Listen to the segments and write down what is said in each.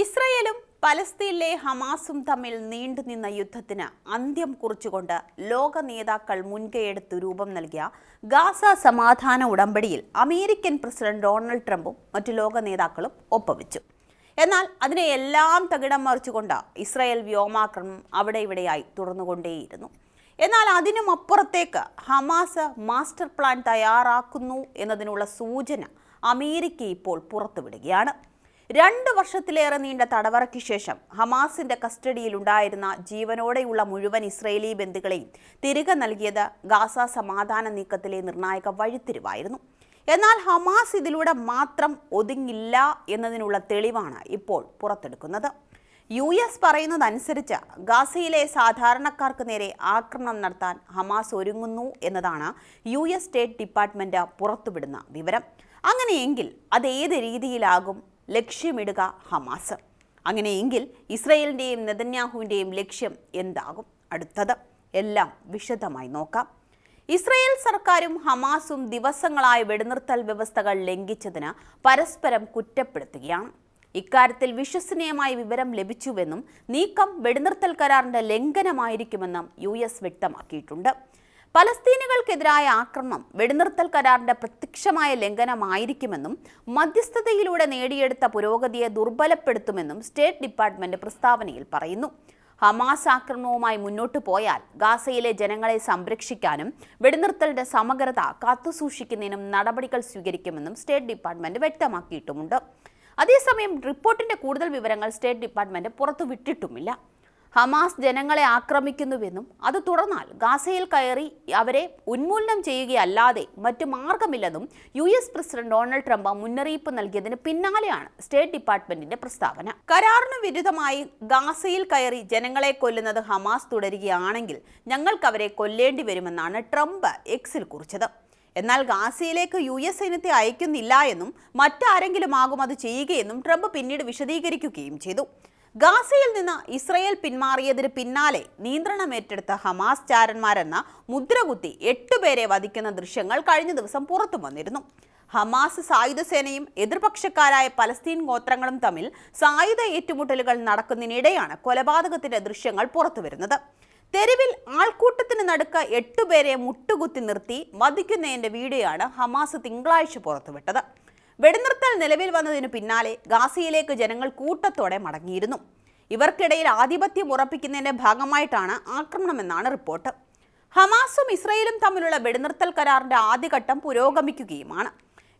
ഇസ്രയേലും പലസ്തീനിലെ ഹമാസും തമ്മിൽ നീണ്ടുനിന്ന യുദ്ധത്തിന് അന്ത്യം കുറിച്ചുകൊണ്ട് ലോക നേതാക്കൾ മുൻകൈയെടുത്ത് രൂപം നൽകിയ ഗാസ സമാധാന ഉടമ്പടിയിൽ അമേരിക്കൻ പ്രസിഡന്റ് ഡൊണാൾഡ് ട്രംപും മറ്റു ലോക നേതാക്കളും ഒപ്പുവെച്ചു. എന്നാൽ അതിനെ എല്ലാം തകിടം മറിച്ചുകൊണ്ട് ഇസ്രായേൽ വ്യോമാക്രമണം അവിടെ ഇവിടെയായി തുടർന്നുകൊണ്ടേയിരുന്നു. എന്നാൽ അതിനും അപ്പുറത്തേക്ക് ഹമാസ് മാസ്റ്റർ പ്ലാൻ തയ്യാറാക്കുന്നു എന്നതിനുള്ള സൂചന അമേരിക്ക ഇപ്പോൾ പുറത്തുവിടുകയാണ്. രണ്ട് വർഷത്തിലേറെ നീണ്ട തടവറയ്ക്ക് ശേഷം ഹമാസിന്റെ കസ്റ്റഡിയിലുണ്ടായിരുന്ന ജീവനോടെയുള്ള മുഴുവൻ ഇസ്രയേലി ബന്ധുക്കളെയും തിരികെ നൽകിയത് ഗാസ സമാധാന നീക്കത്തിലെ നിർണായക വഴിത്തിരിവായിരുന്നു. എന്നാൽ ഹമാസ് ഇതിലൂടെ മാത്രം ഒതുങ്ങില്ല എന്നതിനുള്ള തെളിവാണ് ഇപ്പോൾ പുറത്തെടുക്കുന്നത്. യു എസ് പറയുന്നതനുസരിച്ച് ഗാസയിലെ സാധാരണക്കാർക്ക് നേരെ ആക്രമണം നടത്താൻ ഹമാസ് ഒരുങ്ങുന്നു എന്നതാണ് യു എസ് സ്റ്റേറ്റ് ഡിപ്പാർട്ട്മെന്റ് പുറത്തുവിടുന്ന വിവരം. അങ്ങനെയെങ്കിൽ അത് ഏത് രീതിയിലാകും? ലക്ഷ്യമിടുക ഹമാസ്. അങ്ങനെയെങ്കിൽ ഇസ്രയേലിന്റെയും നെതന്യാഹുവിന്റെയും ലക്ഷ്യം എന്താകും? അടുത്തത് എല്ലാം വിശദമായി നോക്കാം. ഇസ്രയേൽ സർക്കാരും ഹമാസും ദിവസങ്ങളായി വെടിനിർത്തൽ വ്യവസ്ഥകൾ ലംഘിച്ചതിന് പരസ്പരം കുറ്റപ്പെടുത്തുകയാണ്. ഇക്കാര്യത്തിൽ വിശ്വസനീയമായ വിവരം ലഭിച്ചുവെന്നും നീക്കം വെടിനിർത്തൽ കരാറിന്റെ ലംഘനമായിരിക്കുമെന്നും യു എസ് വ്യക്തമാക്കിയിട്ടുണ്ട്. പലസ്തീനുകൾക്കെതിരായ ആക്രമണം വെടിനിർത്തൽ കരാറിന്റെ പ്രത്യക്ഷമായ ലംഘനമായിരിക്കുമെന്നും മധ്യസ്ഥതയിലൂടെ നേടിയെടുത്ത പുരോഗതിയെ ദുർബലപ്പെടുത്തുമെന്നും സ്റ്റേറ്റ് ഡിപ്പാർട്ട്മെന്റ് പ്രസ്താവനയിൽ പറയുന്നു. ഹമാസ് ആക്രമണവുമായി മുന്നോട്ടു പോയാൽ ഗാസയിലെ ജനങ്ങളെ സംരക്ഷിക്കാനും വെടിനിർത്തലിന്റെ സമഗ്രത കാത്തുസൂക്ഷിക്കുന്നതിനും നടപടികൾ സ്വീകരിക്കുമെന്നും സ്റ്റേറ്റ് ഡിപ്പാർട്ട്മെന്റ് വ്യക്തമാക്കിയിട്ടുമുണ്ട്. അതേസമയം റിപ്പോർട്ടിന്റെ കൂടുതൽ വിവരങ്ങൾ സ്റ്റേറ്റ് ഡിപ്പാർട്ട്മെന്റ് പുറത്തുവിട്ടിട്ടുമില്ല. ഹമാസ് ജനങ്ങളെ ആക്രമിക്കുന്നുവെന്നും അത് തുടർന്നാൽ ഗാസയിൽ കയറി അവരെ ഉന്മൂലനം ചെയ്യുകയല്ലാതെ മറ്റു മാർഗമില്ലെന്നും U S president Donald Trump മുന്നറിയിപ്പ് നൽകിയതിന് പിന്നാലെയാണ് സ്റ്റേറ്റ് ഡിപ്പാർട്ട്മെന്റിന്റെ പ്രസ്താവന. കരാറിന് വിരുദ്ധമായി ഗാസയിൽ കയറി ജനങ്ങളെ കൊല്ലുന്നത് ഹമാസ് തുടരുകയാണെങ്കിൽ ഞങ്ങൾക്ക് അവരെ കൊല്ലേണ്ടി വരുമെന്നാണ് ട്രംപ് എക്സിൽ കുറിച്ചത്. എന്നാൽ ഗാസയിലേക്ക് യു എസ് സൈന്യത്തെ അയക്കുന്നില്ല എന്നും മറ്റാരെങ്കിലും ആകും അത് ചെയ്യുകയെന്നും ട്രംപ് പിന്നീട് വിശദീകരിക്കുകയും ചെയ്തു. ഗാസയിൽ നിന്ന് ഇസ്രയേൽ പിന്മാറിയതിന് പിന്നാലെ നിയന്ത്രണമേറ്റെടുത്ത ഹമാസ് ചാരന്മാരെന്ന മുദ്രകുത്തി എട്ടുപേരെ വധിക്കുന്ന ദൃശ്യങ്ങൾ കഴിഞ്ഞ ദിവസം പുറത്തു വന്നിരുന്നു. ഹമാസ് സായുധ സേനയും എതിർപക്ഷക്കാരായ പലസ്തീൻ ഗോത്രങ്ങളും തമ്മിൽ സായുധ ഏറ്റുമുട്ടലുകൾ നടക്കുന്നതിനിടെയാണ് കൊലപാതകത്തിന്റെ ദൃശ്യങ്ങൾ പുറത്തുവരുന്നത് തെരുവിൽ ആൾക്കൂട്ടത്തിന് നടുക്ക് എട്ടുപേരെ മുട്ടുകുത്തി നിർത്തി വധിക്കുന്നതിന്റെ വീഡിയോയാണ് ഹമാസ് തിങ്കളാഴ്ച പുറത്തുവിട്ടത്. വെടിനിർത്തൽ നിലവിൽ വന്നതിന് പിന്നാലെ ഗാസയിലേക്ക് ജനങ്ങൾ കൂട്ടത്തോടെ മടങ്ങിയിരുന്നു. ഇവർക്കിടയിൽ ആധിപത്യം ഉറപ്പിക്കുന്നതിന്റെ ഭാഗമായിട്ടാണ് ആക്രമണമെന്നാണ് റിപ്പോർട്ട്. ഹമാസും ഇസ്രയേലും തമ്മിലുള്ള വെടിനിർത്തൽ കരാറിന്റെ ആദ്യഘട്ടം പുരോഗമിക്കുകയുമാണ്.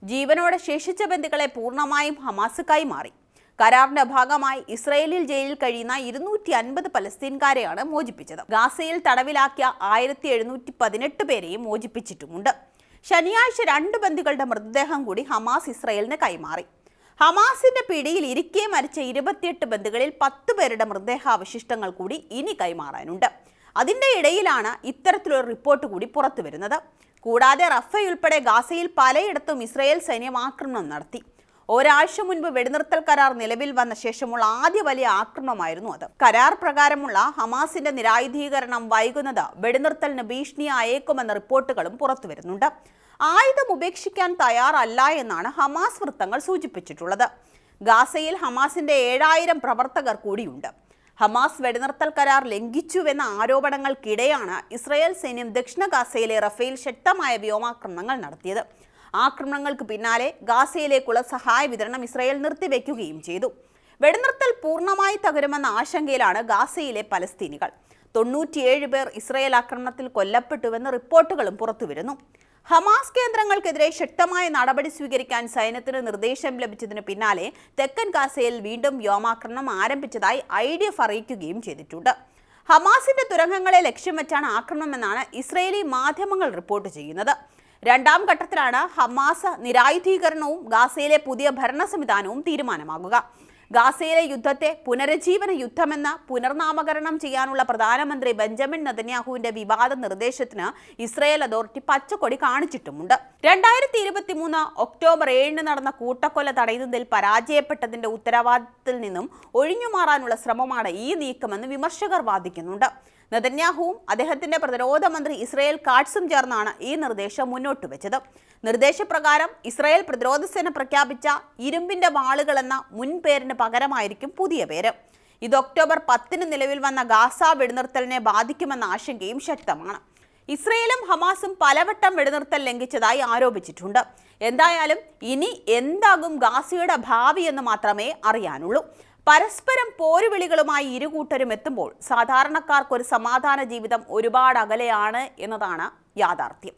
ജീവനോടെ ശേഷിച്ച ബന്ധുക്കളെ പൂർണമായും ഹമാസ് മാറി. കരാറിന്റെ ഭാഗമായി ഇസ്രയേലിൽ ജയിലിൽ കഴിയുന്ന ഇരുന്നൂറ്റി അൻപത് പലസ്തീൻകാരെയാണ് മോചിപ്പിച്ചത്. ഗാസയിൽ തടവിലാക്കിയ ആയിരത്തി എഴുന്നൂറ്റി പതിനെട്ട് പേരെയും മോചിപ്പിച്ചിട്ടുമുണ്ട്. ശനിയാഴ്ച രണ്ട് ബന്ദികളുടെ മൃതദേഹം കൂടി ഹമാസ് ഇസ്രയേലിന് കൈമാറി. ഹമാസിന്റെ പിടിയിൽ ഇരിക്കെ മരിച്ച ഇരുപത്തിയെട്ട് ബന്ധുക്കളിൽ പത്ത് പേരുടെ മൃതദേഹാവശിഷ്ടങ്ങൾ കൂടി ഇനി കൈമാറാനുണ്ട്. അതിന്റെ ഇടയിലാണ് ഇത്തരത്തിലൊരു റിപ്പോർട്ട് കൂടി പുറത്തു വരുന്നത് കൂടാതെ റഫയുൾപ്പെടെ ഗാസയിൽ പലയിടത്തും ഇസ്രയേൽ സൈന്യം ആക്രമണം നടത്തി. ഒരാഴ്ച മുൻപ് വെടിനിർത്തൽ കരാർ നിലവിൽ വന്ന ശേഷമുള്ള ആദ്യ വലിയ ആക്രമണമായിരുന്നു അത്. കരാർ പ്രകാരമുള്ള ഹമാസിന്റെ നിരായുധീകരണം വൈകുന്നത് വെടിനിർത്തലിന് ഭീഷണിയായേക്കുമെന്ന റിപ്പോർട്ടുകളും പുറത്തുവരുന്നുണ്ട്. ആയുധം ഉപേക്ഷിക്കാൻ തയ്യാറല്ല എന്നാണ് ഹമാസ് വൃത്തങ്ങൾ സൂചിപ്പിച്ചിട്ടുള്ളത്. ഗാസയിൽ ഹമാസിന്റെ ഏഴായിരം പ്രവർത്തകർ കൂടിയുണ്ട്. ഹമാസ് വെടിനിർത്തൽ കരാർ ലംഘിച്ചുവെന്ന ആരോപണങ്ങൾക്കിടെയാണ് ഇസ്രായേൽ സൈന്യം ദക്ഷിണ ഗാസയിലെ റഫേൽ ശക്തമായ വ്യോമാക്രമണങ്ങൾ നടത്തിയത്. ആക്രമണങ്ങൾക്ക് പിന്നാലെ ഗാസയിലേക്കുള്ള സഹായ വിതരണം ഇസ്രായേൽ നിർത്തിവെക്കുകയും ചെയ്തു. വെടിനിർത്തൽ പൂർണമായി തകരുമെന്ന ആശങ്കയിലാണ് ഗാസയിലെ പലസ്തീനികൾ. തൊണ്ണൂറ്റിയേഴ് പേർ ഇസ്രായേൽ ആക്രമണത്തിൽ കൊല്ലപ്പെട്ടുവെന്ന് റിപ്പോർട്ടുകളും പുറത്തുവരുന്നു. ഹമാസ് കേന്ദ്രങ്ങൾക്കെതിരെ ശക്തമായ നടപടി സ്വീകരിക്കാൻ സൈന്യത്തിന് നിർദ്ദേശം ലഭിച്ചതിന് പിന്നാലെ തെക്കൻ ഗാസയിൽ വീണ്ടും വ്യോമാക്രമണം ആരംഭിച്ചതായി ഐ ഡി എഫ് അറിയിക്കുകയും ചെയ്തിട്ടുണ്ട്. ഹമാസിന്റെ തുരങ്കങ്ങളെ ലക്ഷ്യം വെച്ചാണ് ആക്രമണമെന്നാണ് ഇസ്രയേലി മാധ്യമങ്ങൾ റിപ്പോർട്ട് ചെയ്യുന്നത്. രണ്ടാം ഘട്ടത്തിലാണ് ഹമാസ് നിരായുധീകരണവും ഗാസയിലെ പുതിയ ഭരണ സംവിധാനവും തീരുമാനമാകുക. ഗാസയിലെ യുദ്ധത്തെ പുനരുജ്ജീവന യുദ്ധമെന്ന് പുനർനാമകരണം ചെയ്യാനുള്ള പ്രധാനമന്ത്രി ബെഞ്ചമിൻ നെതന്യാഹുവിന്റെ വിവാദ നിർദ്ദേശത്തിന് ഇസ്രയേൽ അതോറിറ്റി പച്ചക്കൊടി കാണിച്ചിട്ടുമുണ്ട്. രണ്ടായിരത്തി ഇരുപത്തി മൂന്ന് ഒക്ടോബർ ഏഴിന് നടന്ന കൂട്ടക്കൊല തടയുന്നതിൽ പരാജയപ്പെട്ടതിന്റെ ഉത്തരവാദിത്തത്തിൽ നിന്നും ഒഴിഞ്ഞുമാറാനുള്ള ശ്രമമാണ് ഈ നീക്കമെന്ന് വിമർശകർ വാദിക്കുന്നുണ്ട്. നെതന്യാഹുവും അദ്ദേഹത്തിന്റെ പ്രതിരോധ മന്ത്രി ഇസ്രയേൽ കാട്സും ചേർന്നാണ് ഈ നിർദ്ദേശം മുന്നോട്ട് വെച്ചത്. നിർദ്ദേശപ്രകാരം ഇസ്രായേൽ പ്രതിരോധ സേന പ്രഖ്യാപിച്ച ഇരുമ്പിന്റെ വാളുകൾ എന്ന മുൻപേരിന് പകരമായിരിക്കും പുതിയ പേര്. ഇത് ഒക്ടോബർ പത്തിന് നിലവിൽ വന്ന ഗാസ വെടിനിർത്തലിനെ ബാധിക്കുമെന്ന ആശങ്കയും ശക്തമാണ്. ഇസ്രയേലും ഹമാസും പലവട്ടം വെടിനിർത്തൽ ലംഘിച്ചതായി ആരോപിച്ചിട്ടുണ്ട്. എന്തായാലും ഇനി എന്താകും ഗാസയുടെ ഭാവി എന്ന് മാത്രമേ അറിയാനുള്ളൂ. പരസ്പരം പോരുവിളികളുമായി ഇരുകൂട്ടരും എത്തുമ്പോൾ സാധാരണക്കാർക്ക് ഒരു സമാധാന ജീവിതം ഒരുപാട് അകലെയാണ് എന്നതാണ് യാഥാർത്ഥ്യം.